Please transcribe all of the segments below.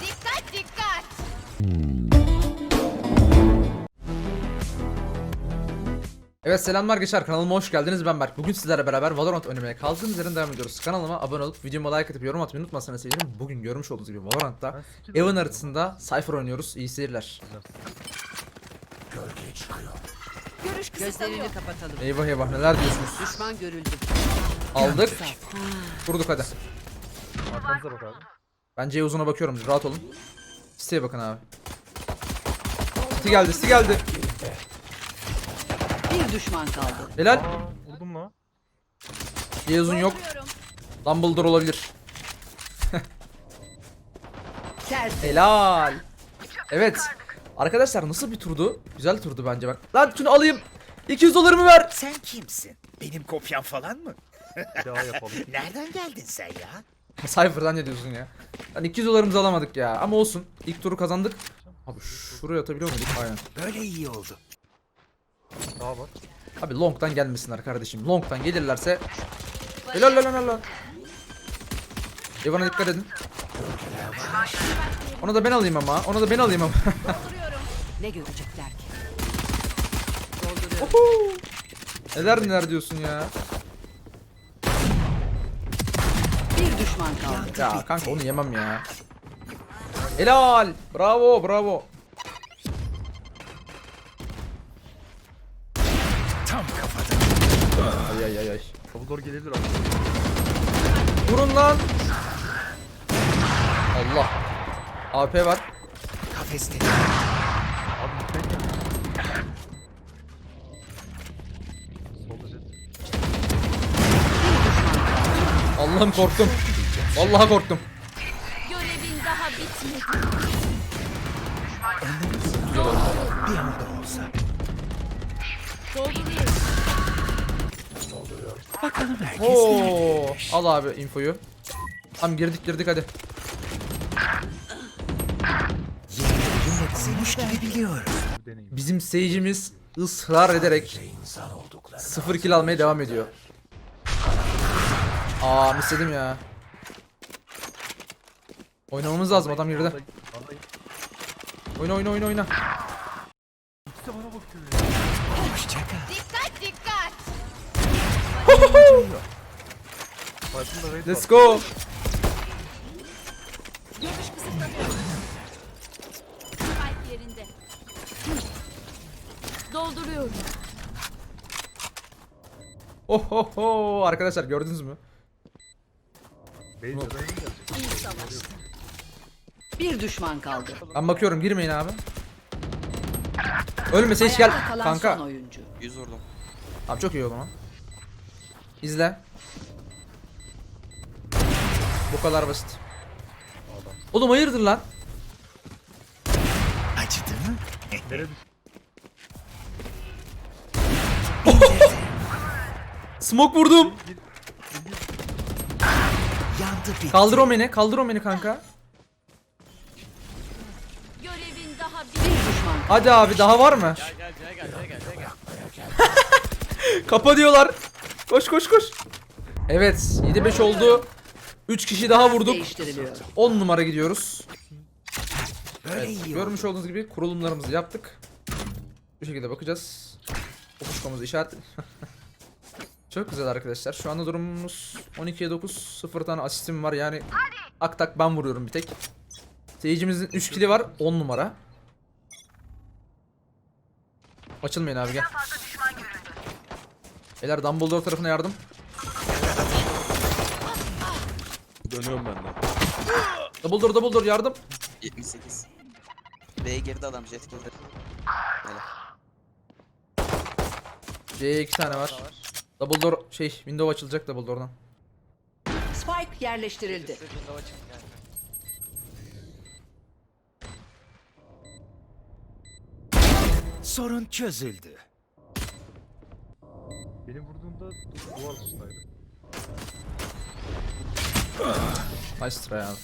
Dikkat dikkat. Evet selamlar arkadaşlar kanalıma hoş geldiniz ben Berk. Bugün sizlerle beraber Valorant oynamaya kaldığımız yerden devam ediyoruz. Kanalıma abone olup videoma like atıp yorum atmayı unutmazsanız sevinirim. Bugün görmüş olduğunuz gibi Valorant'ta Evan haritasında Cypher oynuyoruz. İyi seyirler. Görüş kısıtlanıyor. Gözlerini kapatalım. Eyvah eyvah neler diyorsunuz? Düşman görüldü. Aldık. Vurduk hadi. Arkanıza bak abi. Ben C uzuna bakıyorum rahat olun. Siteye bakın abi. Siti geldi siti geldi. Bir düşman kaldı. Helal. Vurdum lan. C uzun yok. Dumbledore olabilir. Ters. Helal. Evet. Arkadaşlar nasıl bir turdu? Güzel turdu bence bak. Lan şunu alayım. 200 dolarımı ver. Sen kimsin? Benim kopyam falan mı? Bir daha yapalım. Nereden geldin sen ya? Cypher'dan ne diyorsun ya? Lan 200 dolarımızı alamadık ya. Ama olsun. İlk turu kazandık. Abi şuraya atabiliyor muyduk? Aynen. Böyle iyi oldu. Daha bak. Abi long'dan gelmesinler kardeşim. Long'dan gelirlerse Helal lan lan lan. Evan'a dikkat edin. Onu da ben alayım ama. Onu da ben alayım ama. Ne görecekler ki? Neler neler diyorsun ya. Bir düşman kaldı. Ya kanka onu yemem ya. Helal. Bravo bravo. Tam kafada. Ay ay ay ay. Kabul gelebilir abi. Vurun lan. Allah. AP var. Kafeste. Abi lütfen. Solda jet. Allah'ım korktum. Vallahi korktum. Görevin daha bitmedi. Bir anda olsa. Bakalım herkes Oo. Al abi infoyu. Tam girdik girdik hadi. gibi biliyorum. Bizim seyircimiz ısrar ederek sıfır kill almaya devam ediyor. Aa misledim ya. Oynamamız lazım adam vallahi Oyna oyna oyna oyna. İkisi bana bakıyor ya. Dikkat dikkat. Fight'ın da raid Let's var. go. Görüş kısıtlanıyor. Spike yerinde. Dolduruyorum. Oh oh oh arkadaşlar gördünüz mü? Base ya da gelecek. İyi savaş. Bir düşman kaldı. Ben bakıyorum girmeyin abi. Ölmese hiç gel Ayakta kalan son kanka. oyuncu. 100 vurdum. Abi çok iyi o zaman. İzle. Bu kadar basit. Oğlum hayırdır lan? Acıdı mı? Smoke vurdum. Yandı. Kaldır o beni, kaldır o beni kanka. Hadi abi daha var mı? Kapa diyorlar. Koş koş koş. Evet 7-5 oldu. 3 kişi daha vurduk. Değiştiriliyor. 10 numara gidiyoruz. Böyle Evet, görmüş olduğunuz gibi kurulumlarımızı yaptık. Bu şekilde bakacağız. Okuşmamızı işaret. Çok güzel arkadaşlar. Şu anda durumumuz 12'ye 9. 0 tane asistim var yani. Tak tak ben vuruyorum bir tek. Seyircimizin 3 kili var. 10 numara. Açılmayın abi gel. Beyler Dumbledore tarafına yardım. Dönüyorum ben de. Dumbledore Dumbledore yardım. 78. B'ye girdi adam jet girdi. Böyle. C'ye 2 tane var. Dumbledore şey window açılacak Dumbledore'dan. Spike yerleştirildi. Sorun çözüldü. Benim vurduğumda du- duvar dışındaydı. Nice try abi.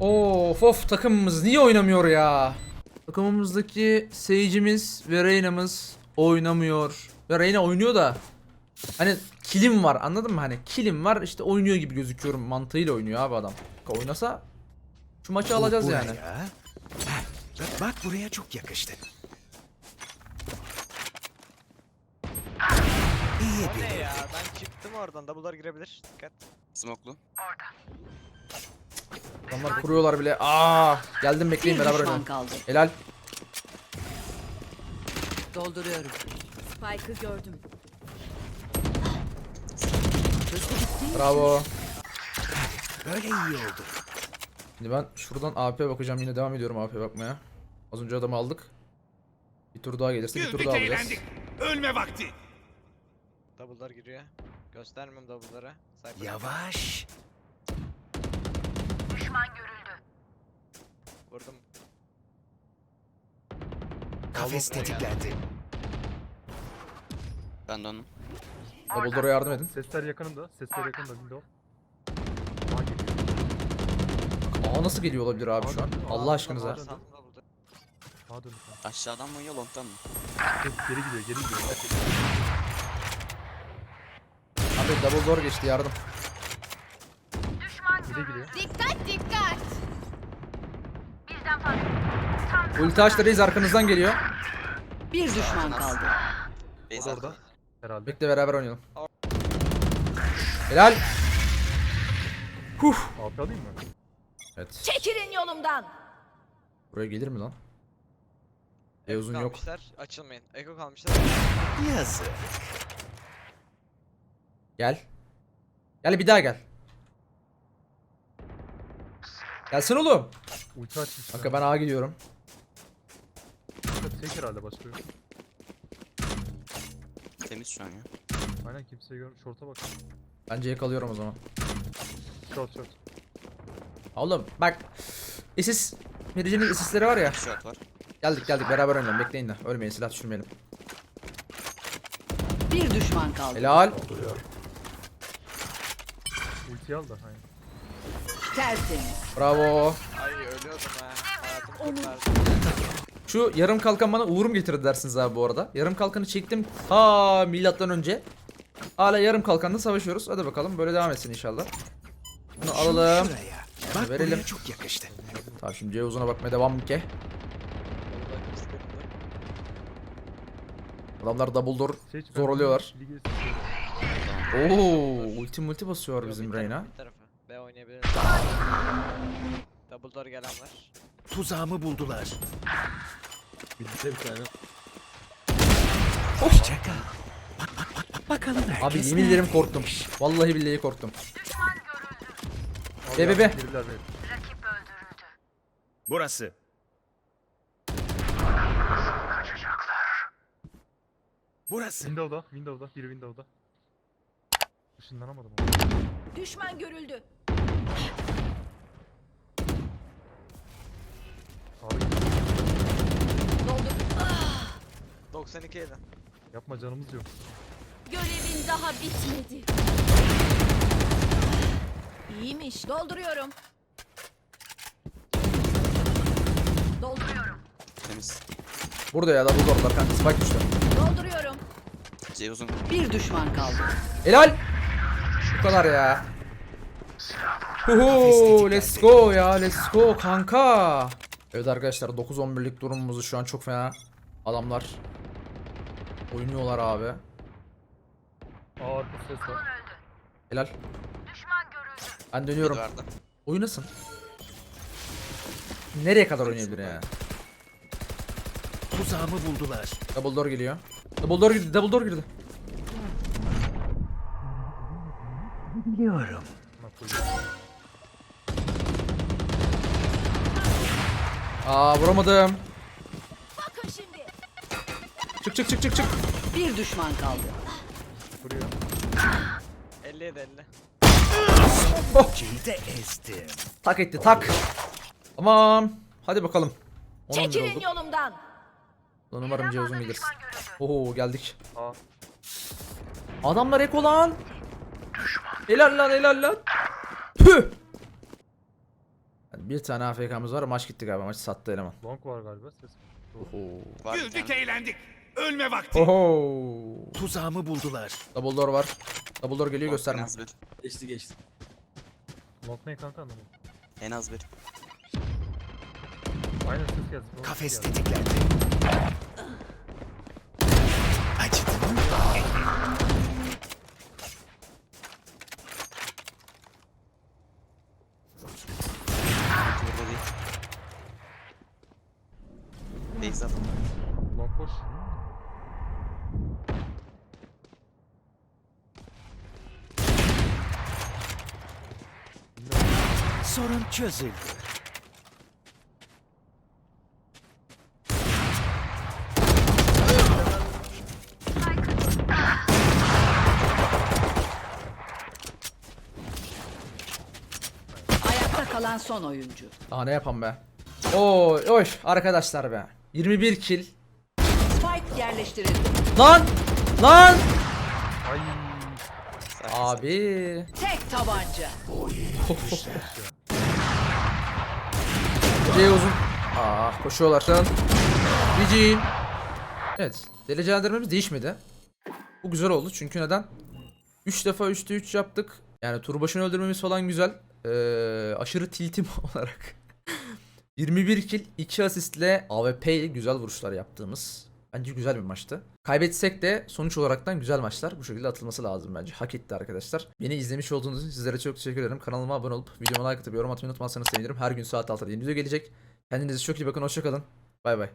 Of of takımımız niye oynamıyor ya? Takımımızdaki Sage'imiz ve Reyna'mız oynamıyor. Ve Reyna oynuyor da hani kilim var anladın mı? Hani kilim var işte oynuyor gibi gözüküyorum mantığıyla oynuyor abi adam. Oynasa Şu maçı alacağız yani. Heh, Bak, bak buraya çok yakıştı. İyi O ne bir ya? Ben çıktım oradan. Double'lar girebilir. Dikkat. Smoke'lu. Adamlar kuruyorlar bile. Aa, geldim bekleyin beraber oynayalım. kaldı. Helal. Dolduruyorum. Spike'ı gördüm. Bravo. Böyle iyi oldu. Şimdi ben şuradan AP bakacağım. Yine devam ediyorum AP bakmaya. Az önce adamı aldık. Bir tur daha gelirse bir tur daha alacağız. Ölme vakti. Double'lar giriyor. Göstermem double'lara. Cypher. Yavaş. Vurdum. Kafes tetiklendi. Ben de onun. Dumbledore'a yardım edin. Sesler yakınında. Sesler yakınında window. Aa geliyor. Aa nasıl geliyor olabilir abi şu an? Allah aşkınıza. Sağa. Aşağıdan mı oynuyor long'dan mı? Geri gidiyor geri gidiyor. Abi double door geçti yardım. Geri gidiyor. Dikkat dikkat. Ulti açtı reis arkanızdan geliyor. Bir düşman kaldı. Base orada. Herhalde. Bekle beraber oynayalım. Helal. Huh. AP alayım mı? Evet. Çekilin yolumdan. Buraya gelir mi lan? E uzun yok. kalmışlar. Açılmayın. Eko kalmışlar. Yazık. Gel. Gel bir daha gel. Gelsin oğlum. Ulti açmış. Kanka ben A gidiyorum. Tek herhalde başlıyor. Temiz şu an ya. Aynen kimseye gör. Short'a bak. Bence yakalıyorum o zaman. Short short. Oğlum bak. Isis. Merici'nin isisleri var ya. Var. Geldik geldik beraber oynayalım. Bekleyin de. Ölmeyin silah düşürmeyelim. Bir düşman kaldı. Helal. Ultiyi al da. Tertemiz. Bravo. Ay ölüyordum ha. Hayatım kurtardı. Şu yarım kalkan bana uğurum getirdi dersiniz abi bu arada. Yarım kalkanı çektim ta milattan önce. Hala yarım kalkanla savaşıyoruz. Hadi bakalım böyle devam etsin inşallah. Bunu alalım. Şuraya. Bak verelim. çok yakıştı. Tamam şimdi C uzuna bakmaya devam ki. Adamlar double door Seç, ben zorluyorlar. ligi. Oo, ulti multi basıyor Yok, bizim Reyna. bir tarafı. B oynayabilirim. Double door gelen var. Tuzağımı buldular. Bitti bir tane. Hoşça kal. Bak bak bak bak bakalım Abi yemin ederim korktum. Vallahi billahi korktum. Be, be, be. Burası. Burası. Window'da. Window'da. Biri Window'da. Işınlanamadım ama. Düşman görüldü. Abi 92 yedi. yapma canımız yok. Görevin daha bitmedi. İyiymiş. Dolduruyorum. Dolduruyorum. Temiz. Burada ya double door'lar kanka spike düştü. Dolduruyorum. C uzun. Bir düşman kaldı. Helal. Bu kadar ya. Huhu, let's go ya let's go kanka. Evet arkadaşlar 9-11'lik durumumuzu şu an çok fena. Adamlar oynuyorlar abi. Aa arka ses var. Helal. Ben dönüyorum. Vardı. Oynasın. Nereye kadar oynayabilir ya? Tuzağımı buldular. Double door geliyor. Double door girdi, double door girdi. Biliyorum. Aa vuramadım. Bakın şimdi. Çık çık çık çık çık. Bir düşman kaldı. Vuruyor. 57 50. Tak etti tak. Tamam. Hadi bakalım. 10 Çekilin olduk. yolumdan. Lan umarım C uzun gelirsin. Oho geldik. Aa. Adamlar eko lan. Helal lan helal lan. Püh. Yani bir tane AFK'mız var maç gitti galiba maç sattı eleman. Long var galiba ses. Oho. Var bir tane. eğlendik. Ölme vakti. Oho. Tuzağımı buldular. Double door var. Double door geliyor gösterme. bir. Geçti geçti. Long ne kanka anlamadım. En az bir. Aynen ses geldi. Kafes tetiklendi. Acıdı mı? Burada değil. Base atın. Long boş. Sorun çözüldü. Ayakta kalan son oyuncu. Daha ne yapan be. Oo, oy arkadaşlar be. 21 kill. Spike yerleştirildi. Lan! Lan! Ay. Abi. Tek tabanca. C uzun. Aa koşuyorlar şu an. GG. Evet. Derecelendirmemiz değişmedi. Bu güzel oldu çünkü neden? 3 defa 3'te 3 yaptık. Yani tur başını öldürmemiz falan güzel. Ee, aşırı tiltim olarak. 21 kill, 2 asistle AWP güzel vuruşlar yaptığımız. Bence güzel bir maçtı. Kaybetsek de sonuç olaraktan güzel maçlar bu şekilde atılması lazım bence. Hak etti arkadaşlar. Beni izlemiş olduğunuz için sizlere çok teşekkür ederim. Kanalıma abone olup videoma like atıp yorum atmayı unutmazsanız sevinirim. Her gün saat 6'da yeni video gelecek. Kendinize çok iyi bakın. Hoşçakalın. Bay bay.